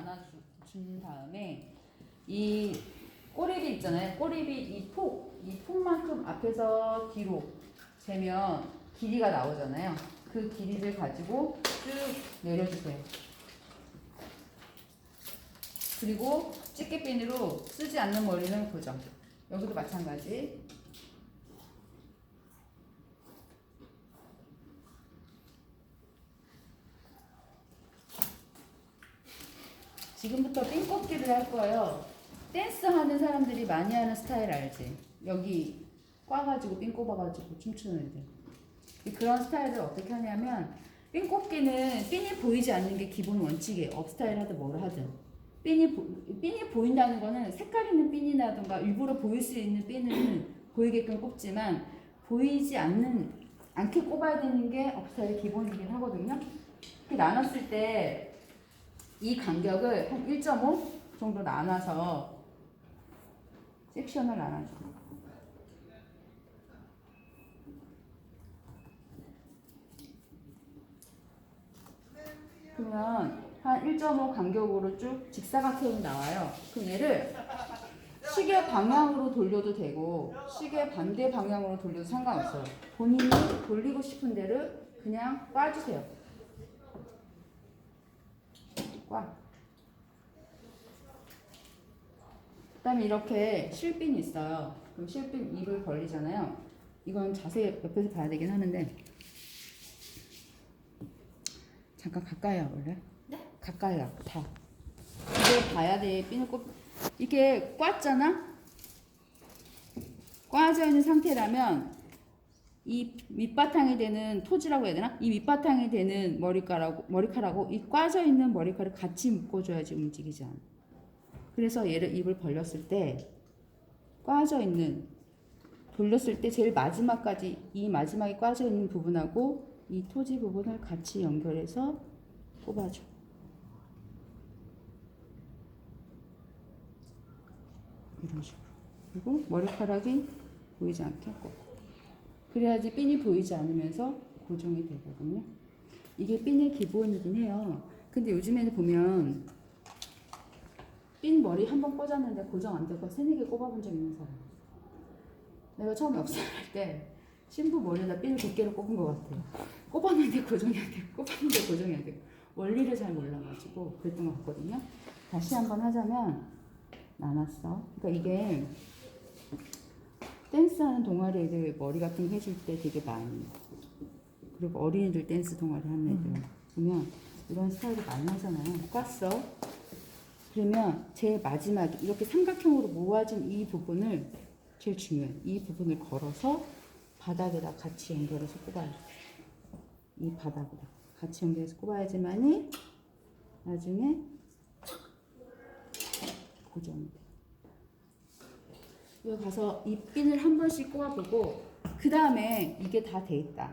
나눠준 다음에 이 꼬리빗 있잖아요. 꼬리빗 이 폭, 이 폭만큼 앞에서 뒤로 재면 길이가 나오잖아요. 그 길이를 가지고 쭉 내려주세요. 그리고 집게핀으로 쓰지 않는 머리는 고정. 여기도 마찬가지. 지금부터 핀 꽂기를 할 거예요. 댄스 하는 사람들이 많이 하는 스타일 알지? 여기 꽈가지고 핀 꼽아가지고 춤추는 애들. 그런 스타일을 어떻게 하냐면 핀 꼽기는 핀이 보이지 않는 게 기본 원칙이에요. 업 스타일 하든 뭘 하든. 핀이, 보, 핀이 보인다는 거는 색깔 있는 핀이라든가 일부러 보일 수 있는 핀은 보이게끔 꼽지만 보이지 않는 않게 꼽아야 되는 게 업 스타일의 기본이긴 하거든요. 나눴을 때 이 간격을 한 1.5 정도 나눠서 섹션을 나눠줘. 그러면 한 1.5 간격으로 쭉 직사각형이 나와요. 그럼 얘를 시계 방향으로 돌려도 되고 시계 반대 방향으로 돌려도 상관없어요. 본인이 돌리고 싶은 대로 그냥 꽈주세요. 꽈. 그다음에 이렇게 실핀이 있어요. 그럼 실핀 입을 벌리잖아요. 이건 자세히 옆에서 봐야 되긴 하는데 잠깐 가까이 와볼래? 네. 가까이 와. 다. 이게 봐야 돼. 핀을 꼭 이게 꽈잖아. 꽈져 있는 상태라면 이 밑바탕이 되는 토지라고 해야 되나? 이 밑바탕이 되는 머리카락 머리카락하고 이 꽈져 있는 머리카락 같이 묶어줘야지 움직이지 않아. 그래서 얘를 입을 벌렸을 때 꽈져 있는 돌렸을 때 제일 마지막까지 이 마지막에 꽈져 있는 부분하고 이 토지 부분을 같이 연결해서 뽑아줘. 이런 식으로. 그리고 머리카락이 보이지 않게 꼭. 그래야지 핀이 보이지 않으면서 고정이 되거든요. 이게 핀의 기본이긴 해요. 근데 요즘에는 보면 핀 머리 한 번 꽂았는데 고정 안 되고 세네 개 꼽아본 적 있는 사람. 내가 처음에 업사할 때 신부 머리에다 핀을 100개를 꼽은 것 같아요. 꼽았는데 고정이 안 되고 꼽았는데 고정이 안 되고 원리를 잘 몰라가지고 그랬던 것 같거든요. 다시 한번 하자면 나눴어. 그러니까 이게 댄스하는 동아리 애들 머리 같은 거 해줄 때 되게 많이 그리고 어린이들 댄스 동아리 하는 애들 보면 이런 스타일을 많이 하잖아요. 꼈어. 그러면 제일 마지막 이렇게 삼각형으로 모아진 이 부분을 제일 중요해. 이 부분을 걸어서 바닥에다 같이 연결해서 꼽아야 돼. 이 바닥에다 같이 연결해서 꼽아야지만이 나중에 고정이 돼. 여기 가서 이 핀을 한 번씩 꼽아보고 그 다음에 이게 다 돼 있다.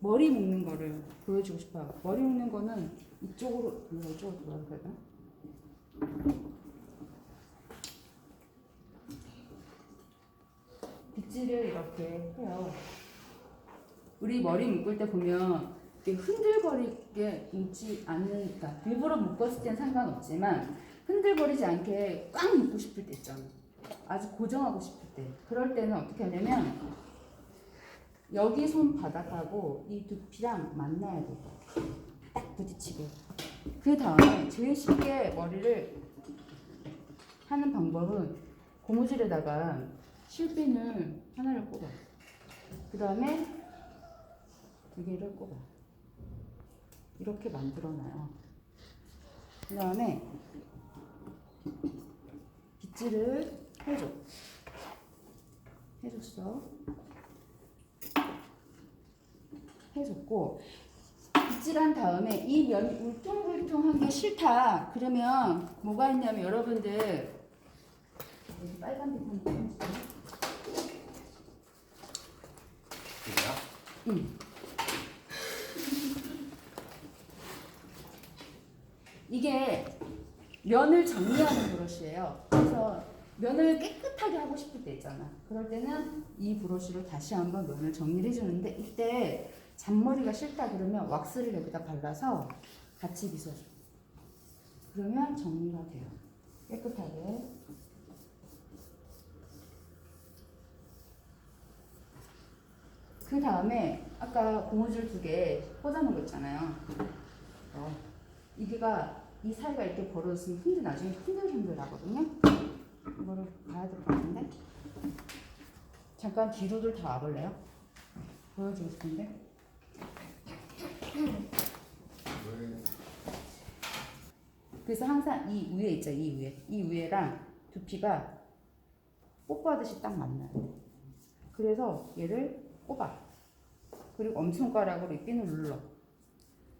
머리 묶는 거를 보여주고 싶어요. 머리 묶는 거는 이쪽으로 이쪽으로 돌아가야 되나? 빗질을 이렇게 해요. 우리 머리 묶을 때 보면 흔들거리게 묶지 않는, 그러니까 일부러 묶었을 땐 상관없지만 흔들거리지 않게 꽉 묶고 싶을 때 있잖아. 아주 고정하고 싶을 때. 그럴 때는 어떻게 하냐면 여기 손바닥하고 이 두피랑 만나야 돼. 딱 부딪히게. 그 다음에 제일 쉽게 머리를 하는 방법은 고무줄에다가 실핀을 하나를 꼽아. 그 다음에 두 개를 꼽아. 이렇게 만들어놔요. 그 다음에 빗질을 해줘. 해줬어. 해줬고 빗질한 다음에 이 면이 울퉁불퉁한 게 싫다. 그러면 뭐가 있냐면 여러분들 여기 빨간 좀 이거야? 응. 이게 면을 정리하는 브러쉬예요. 그래서 면을 깨끗하게 하고 싶을 때 있잖아. 그럴 때는 이 브러쉬로 다시 한번 면을 정리를 해주는데 이때 잔머리가 싫다 그러면 왁스를 여기다 발라서 같이 빗어줘. 그러면 정리가 돼요. 깨끗하게. 그 다음에 아까 고무줄 두 개 꽂아놓은 거 있잖아요. 어, 이게가 이 사이가 이렇게 벌어졌으면 흔들 나중에 흔들흔들 하거든요. 이거를 봐야 될 것 같은데. 잠깐 뒤로들 다 와볼래요? 보여주고 싶은데. 그래서 항상 이 위에 있죠, 이 위에. 이 위에랑 두피가 뽀뽀하듯이 딱 만나요. 그래서 얘를 꼽아. 그리고 엄손가락으로 이 핀을 눌러.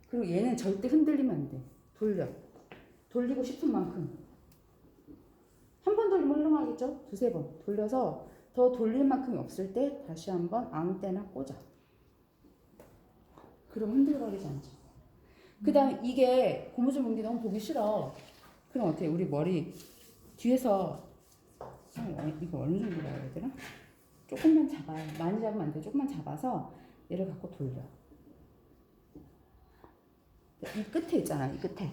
그리고 얘는 절대 흔들리면 안 돼. 돌려. 돌리고 싶은 만큼. 훌륭하겠죠? 두세 번. 돌려서 더 돌릴 만큼이 없을 때 다시 한번 아무 때나 꽂아. 그럼 흔들거리지 않죠. 그 다음 이게 고무줄 뭉기 너무 보기 싫어. 그럼 어떻게 우리 머리 뒤에서 어, 이거 어느 정도 나야 되나? 조금만 잡아요. 많이 잡으면 안 돼. 조금만 잡아서 얘를 갖고 돌려. 이 끝에 있잖아. 이 끝에.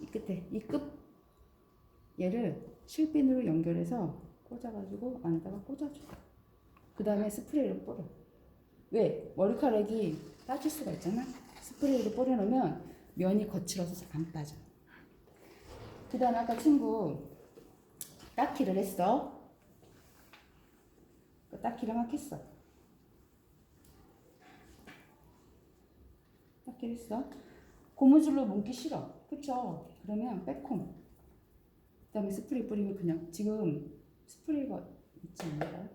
이 끝에. 이 끝. 얘를 실핀으로 연결해서 꽂아가지고 안에다가 꽂아줘. 그 다음에 스프레이를 뿌려. 왜? 머리카락이 빠질 수가 있잖아. 스프레이를 뿌려놓으면 면이 거칠어서 안 빠져. 그 다음에 아까 친구 닦기를 했어. 그 닦기를 막 했어. 닦기를 했어. 고무줄로 묶기 싫어. 그쵸? 그러면 빼콩. 그 다음에 스프레이 뿌리면 그냥 지금 스프레이가 있지 않나요?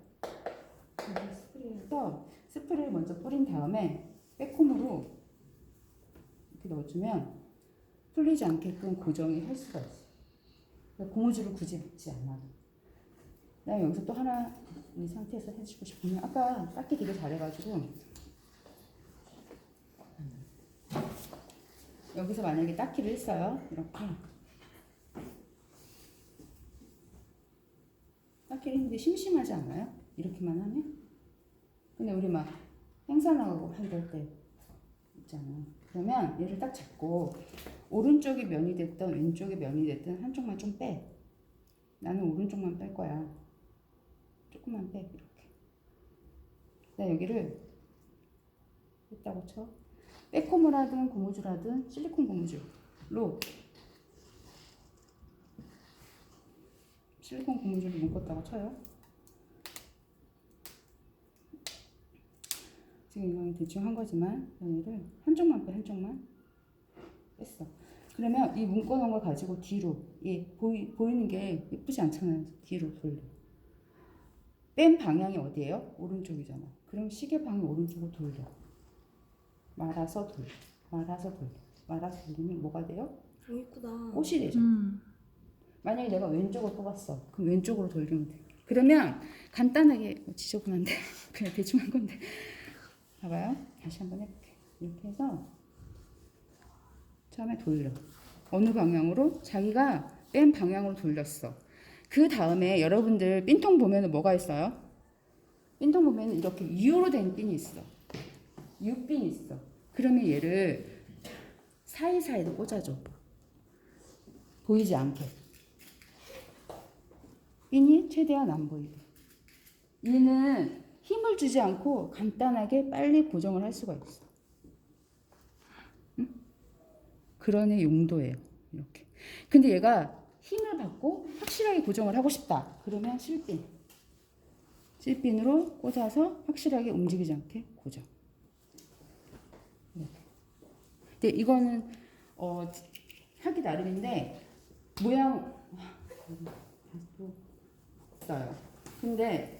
스프레이에서 스프레이를 먼저 뿌린 다음에 빼콩으로 이렇게 넣어주면 풀리지 않게끔 고정이 할 수가 있어. 그러니까 고무줄을 굳이 묶지 않아도. 나 여기서 또 하나 이 상태에서 해주고 싶으면 아까 닦기 되게 잘해가지고 여기서 만약에 닦기를 했어요. 이렇게 닦기를 했는데 심심하지 않아요? 이렇게만 하면? 근데 우리 막 행사 나가고 한달 때 있잖아. 그러면 얘를 딱 잡고 오른쪽이 면이 됐든 왼쪽이 면이 됐든 한쪽만 좀 빼. 나는 오른쪽만 뺄 거야. 조금만 빼 이렇게. 나 여기를 했다고 쳐. 빼꼼을 하든 고무줄 하든 실리콘 고무줄로 실리콘 고무줄을 묶었다고 쳐요. 지금 이건 대충 한 거지만 얘를 한쪽만 빼 한쪽만 뺐어. 그러면 이 묶어놓은 걸 가지고 뒤로 예 보이 보이는 게 예쁘지 않잖아요. 뒤로 돌려. 뺀 방향이 어디예요? 오른쪽이잖아. 그럼 시계 방향 오른쪽으로 돌려. 말아서 돌려. 말아서 돌려. 말아서 돌리면 뭐가 돼요? 오 이쁘다. 꽃이 되죠. 음. 만약에 내가 왼쪽으로 뽑았어. 그럼 왼쪽으로 돌리면 돼. 그러면 간단하게 어, 지저분한데 그냥 대충 한 건데 봐봐요. 다시 한번 해볼게. 이렇게 해서 처음에 돌려. 어느 방향으로? 자기가 뺀 방향으로 돌렸어. 그 다음에 여러분들 핀통 보면은 뭐가 있어요? 핀통 보면은 이렇게 U로 된 핀이 있어. U핀이 있어. 그러면 얘를 사이사이로 꽂아줘. 보이지 않게. 핀이 최대한 안 보이게. 얘는 힘을 주지 않고 간단하게 빨리 고정을 할 수가 있어. 응? 그런 애 용도예요. 이렇게. 근데 얘가 힘을 받고 확실하게 고정을 하고 싶다. 그러면 실핀. 실핀으로 꽂아서 확실하게 움직이지 않게 고정. 이렇게. 근데 이거는 어, 하기 나름인데 모양 또 있어요. 근데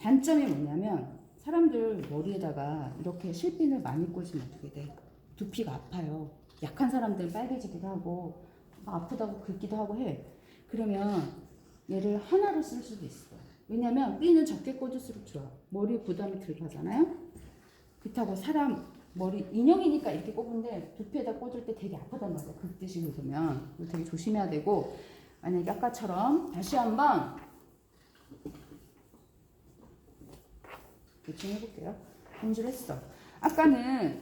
단점이 뭐냐면 사람들 머리에다가 이렇게 실핀을 많이 꽂으면 어떻게 돼? 두피가 아파요. 약한 사람들은 빨개지기도 하고 막 아프다고 긁기도 하고 해. 그러면 얘를 하나로 쓸 수도 있어. 왜냐면 핀은 적게 꽂을수록 좋아. 머리에 부담이 덜 가잖아요. 그렇다고 사람 머리 인형이니까 이렇게 꼽은데 두피에다 꽂을 때 되게 아프단 말이야. 긁듯이 긁으면 이거 되게 조심해야 되고 만약에 아까처럼 다시 한번 대충 해볼게요. 공주를 했어. 아까는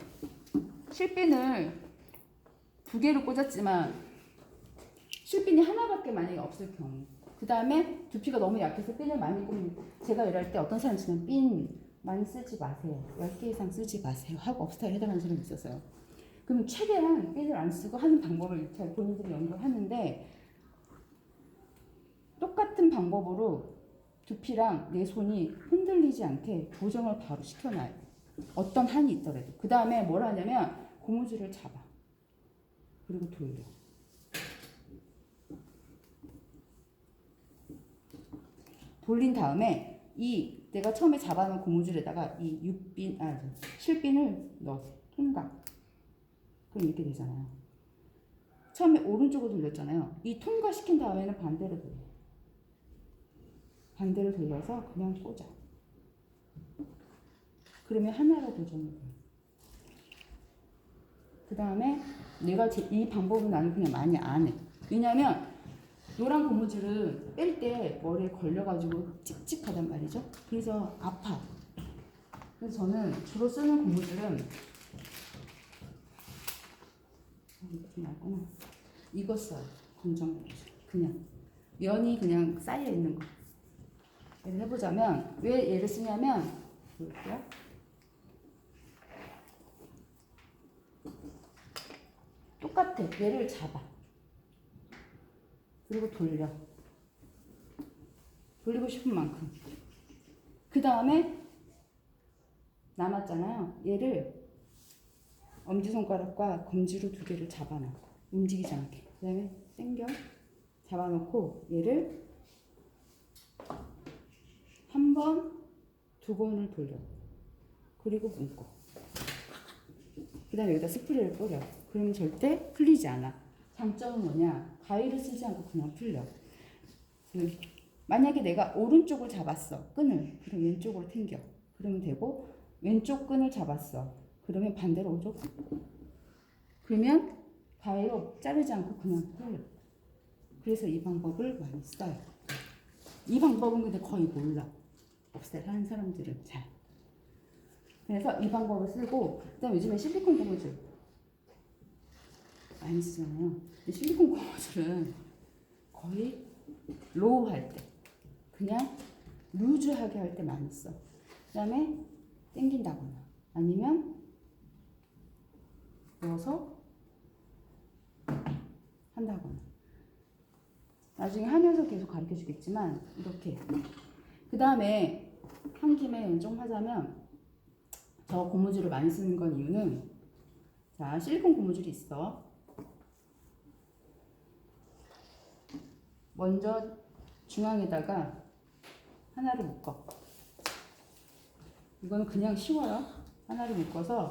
실핀을 두 개로 꽂았지만 실핀이 하나밖에 만약에 없을 경우 그 다음에 두피가 너무 약해서 핀을 많이 꼽는 제가 이럴 때 어떤 사람 있으면 핀 많이 쓰지 마세요 10개 이상 쓰지 마세요 하고 업스타일 해당하는 사람이 있었어요 그럼 최대한 핀을 안 쓰고 하는 방법을 잘 본인들이 연구하는데 똑같은 방법으로 두피랑 내 손이 흔들리지 않게 조정을 바로 시켜놔요 어떤 한이 있더라도 그 다음에 뭘 하냐면 고무줄을 잡아 그리고 돌려 돌린 다음에 이 내가 처음에 잡아놓은 고무줄에다가 이 육빈 아 실빈을 넣어서 통각 그럼 이렇게 되잖아요. 처음에 오른쪽으로 돌렸잖아요. 이 통과 시킨 다음에는 반대로 돌려. 반대로 돌려서 그냥 꽂아. 그러면 하나로 고정이 돼. 그 다음에 내가 제, 이 방법은 나는 그냥 많이 안 해. 왜냐면 노란 고무줄은 뺄 때 머리에 걸려가지고 찝찝하단 말이죠. 그래서 아파. 그래서 저는 주로 쓰는 고무줄은 이거 좀 얇구나. 이거 써요. 검정 고무줄. 그냥 면이 그냥 쌓여 있는 거. 얘를 해보자면 왜 얘를 쓰냐면 볼게요. 똑같아. 얘를 잡아. 그리고 돌려. 돌리고 싶은 만큼. 그 다음에 남았잖아요. 얘를 엄지손가락과 검지로 두 개를 잡아놔. 움직이지 않게. 그 다음에 당겨. 잡아놓고 얘를 한 번, 두 번을 돌려. 그리고 묶어. 그 다음에 여기다 스프레이를 뿌려. 그러면 절대 풀리지 않아. 장점은 뭐냐? 가위를 쓰지 않고 그냥 풀려. 그 만약에 내가 오른쪽을 잡았어. 끈을. 그럼 왼쪽으로 당겨. 그러면 되고 왼쪽 끈을 잡았어. 그러면 반대로 오죠. 그러면 가위로 자르지 않고 그냥 풀려. 그래서 이 방법을 많이 써요. 이 방법은 근데 거의 몰라. 업스타일 하는 사람들은 잘. 그래서 이 방법을 쓰고 그다음 요즘에 실리콘 고무줄 많이 쓰잖아요. 실리콘 고무줄은 거의 로우 할 때, 그냥 루즈하게 할 때 많이 써. 그 다음에 당긴다거나 아니면 넣어서 한다거나. 나중에 하면서 계속 가르쳐 주겠지만 이렇게. 그 다음에 한 김에 좀 하자면 저 고무줄을 많이 쓰는 건 이유는 자 실리콘 고무줄이 있어. 먼저 중앙에다가 하나를 묶어. 이거는 그냥 쉬워요. 하나를 묶어서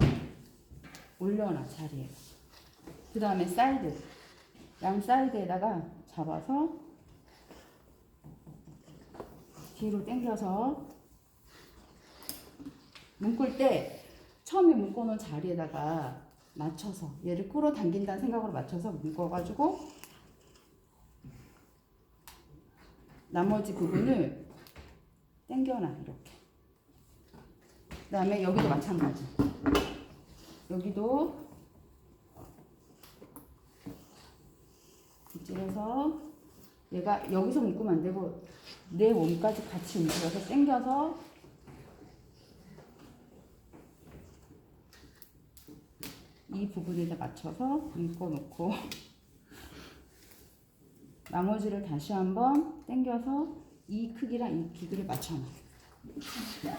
올려놔 자리에. 그 다음에 사이드, 양 사이드에다가 잡아서 뒤로 당겨서 묶을 때 처음에 묶어놓은 자리에다가 맞춰서 얘를 끌어당긴다는 생각으로 맞춰서 묶어가지고 나머지 부분을 당겨놔 이렇게. 그 다음에 여기도 마찬가지. 여기도 이쪽에서 얘가 여기서 묶으면 안 되고 내 몸까지 같이 움직여서 당겨서 이 부분에다 맞춰서 묶어 놓고 나머지를 다시 한번 당겨서 이 크기랑 이 길이를 맞춰 놔.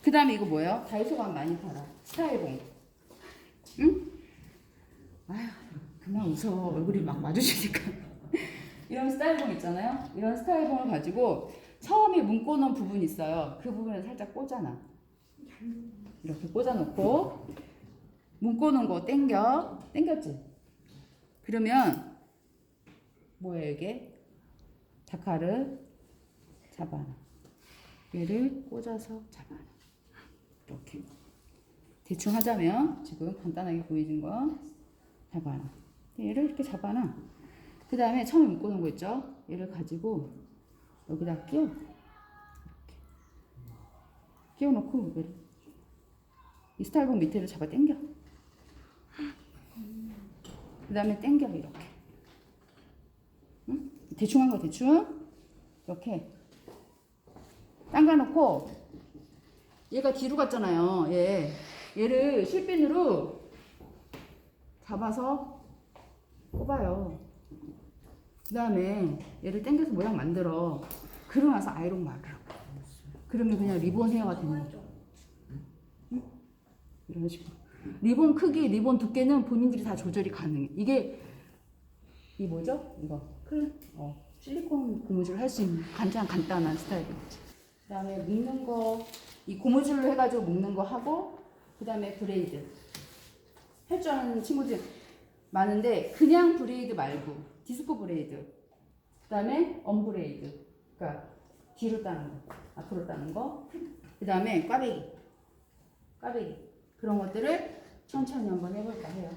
그 다음에 이거 뭐예요? 다이소 가면 많이 팔아. 스타일봉. 응? 아휴, 그만 웃어. 얼굴이 막 마주치니까. 이런 스타일봉 있잖아요? 이런 스타일봉을 가지고 처음에 묶어놓은 부분 있어요. 그 부분을 살짝 꽂아놔. 이렇게 꽂아놓고 묶어놓은 거 당겨. 당겼지? 그러면 뭐예요 이게? 자카를 잡아놔. 얘를 꽂아서 잡아놔. 이렇게. 대충 하자면 지금 간단하게 보여준 거 잡아놔. 얘를 이렇게 잡아놔. 그 다음에 처음에 묶어놓은 거 있죠? 얘를 가지고 여기다 끼워. 이렇게. 끼워놓고 얘를 이 스타일봉 밑에를 잡아 당겨. 그 다음에 당겨 이렇게. 응? 대충 한 거 대충 이렇게 당겨놓고 얘가 뒤로 갔잖아요. 얘 얘를 실핀으로 잡아서 꼽아요. 그 다음에 얘를 당겨서 모양 만들어. 그러고 나서 아이롱 말으라고. 그러면 그냥 리본 헤어가 되는 거죠. 응? 이런 식으로. 리본 크기, 리본 두께는 본인들이 다 조절이 가능해. 이게 이 뭐죠? 이거 클, 어, 실리콘 고무줄 할 수 있는 간장 간단한 스타일이지. 그다음에 묶는 거, 이 고무줄로 해가지고 묶는 거 하고, 그다음에 브레이드 할 줄 아는 친구들 많은데 그냥 브레이드 말고 디스코 브레이드, 그 다음에 언브레이드, 그러니까 뒤로 따는 거, 앞으로 따는 거, 그 다음에 꽈배기, 꽈배기 그런 것들을 천천히 한번 해볼까 해요.